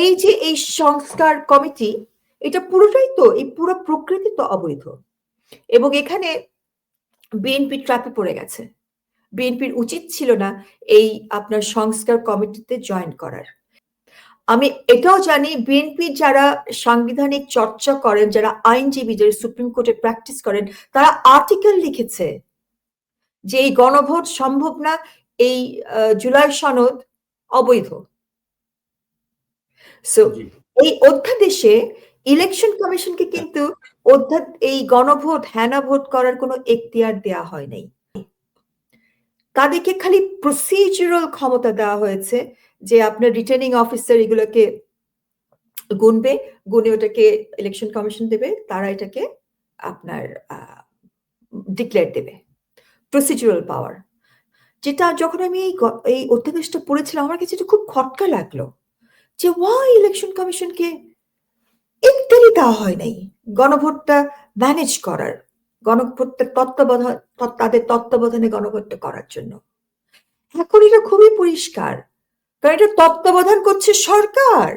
এই যে এই সংস্কার কমিটি, এটা পুরোটাই তো, এই পুরো প্রকৃতি তো অবৈধ। এবং এখানে বিএনপি ট্র্যাপে পড়ে গেছে। বিএনপির উচিত ছিল না এই আপনার সংস্কার কমিটিতে জয়েন করার। আমি এটাও জানি বিএনপি যারা সাংবিধানিক চর্চা করেন, যারা আইনজীবী, যারা সুপ্রিম কোর্টে প্র্যাকটিস করেন, তারা আর্টিকেল লিখেছে যে এই গণভোট সম্ভব না, এই জুলাই সনদ অবৈধ। সো এই অধ্যাদেশে ইলেকশন কমিশনকে কিন্তু এই গণভোট হ্যানা ভোট করার কোনো এখতিয়ার দেওয়া হয় নাই। তাদেরকে খালি প্রসিজারাল ক্ষমতা দেওয়া হয়েছে যে আপনার রিটার্নিং অফিসার এগুলোকে গুনবে গুনে ওটাকে ইলেকশন কমিশন দেবে তারা এটাকে আপনার ডিক্লেয়ার দেবে। প্রসিজারাল পাওয়ার যেটা যখন আমি এই এই অধ্যাদেশটা পড়েছিলাম আমার কাছে এটা খুব খটকা লাগল। যে, ওয়াই, ইলেকশন কমিশনকে? একটারই দেওয়া হয় নাই। গণভোটটা ম্যানেজ করার, গণভোটটা তত্ত্বাবধান তাদের তত্ত্বাবধানে গণভোটটা করার জন্য। এখন এটা খুবই পরিষ্কার, কারণ এটা তত্ত্বাবধান করছে সরকার।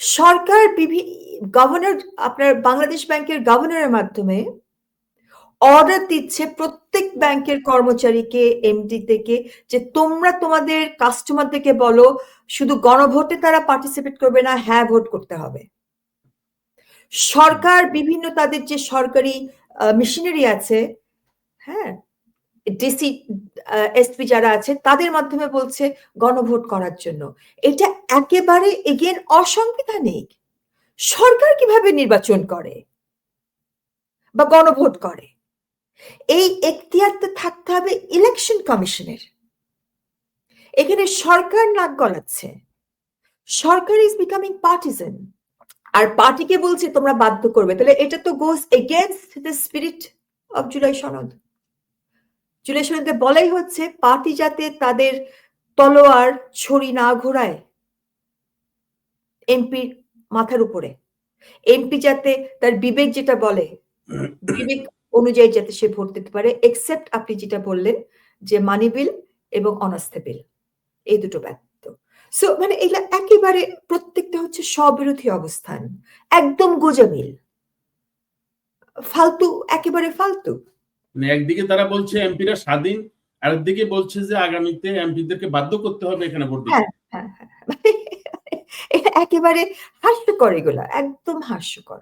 সরকার বিভিন্ন গভর্নর আপনার বাংলাদেশ ব্যাংকের গভর্নরের মাধ্যমে অর্ডার দিচ্ছে প্রত্যেক ব্যাংকের কর্মচারীকে এমডি থেকে, যে তোমরা তোমাদের কাস্টমারদেরকে বলো, শুধু গণভোটে তারা পার্টিসিপেট করবে না হ্যাঁ ভোট করতে হবে। সরকার, বিভিন্ন তাদের যে সরকারি মেশিনারি আছে হ্যাঁ ডিসি এসপি যারা আছে, তাদের মাধ্যমে বলছে গণভোট করার জন্য। এটা একেবারে এগেন অসাংবিধানিক। সরকার কীভাবে নির্বাচন করে? বা গণভোট করে? এই এখতিয়ারটা থাকতে হবে ইলেকশন কমিশনের এখানে সরকার নাক গলাচ্ছে। সরকার ইজ বিকামিং পার্টিজান আর পার্টিকে বলছে, তোমরা বাধ্য করবে। তাহলে এটা তো goes against the spirit of July সনদ। জুলাই সনদে বলাই হচ্ছে, পার্টি যাতে তাদের তলোয়ার ছড়ি না ঘোরায় এমপির মাথার উপরে। এমপি যাতে তার বিবেক যেটা বলে, বিবেক অনুযায়ী যাতে সে ভোট দিতে পারে এক্সেপ্ট আপনি যেটা বললেন যে মানি বিল এবং অনাস্থা বিল এই দুটো ব্যতীত সো মানে এগুলা একেবারে প্রত্যেকটা হচ্ছে স্ববিরোধী অবস্থান একদম গোজামিল। ফালতু একেবারে ফালতু। মানে একদিকে তারা বলছে এমপিরা স্বাধীন আর একদিকে বলছে যে আগামীতে এমপিদেরকে বাধ্য করতে হবে এখানে ভোট দিতে। হ্যাঁ হ্যাঁ হ্যাঁ। মানে একেবারে হাস্যকর এগুলা একদম হাস্যকর।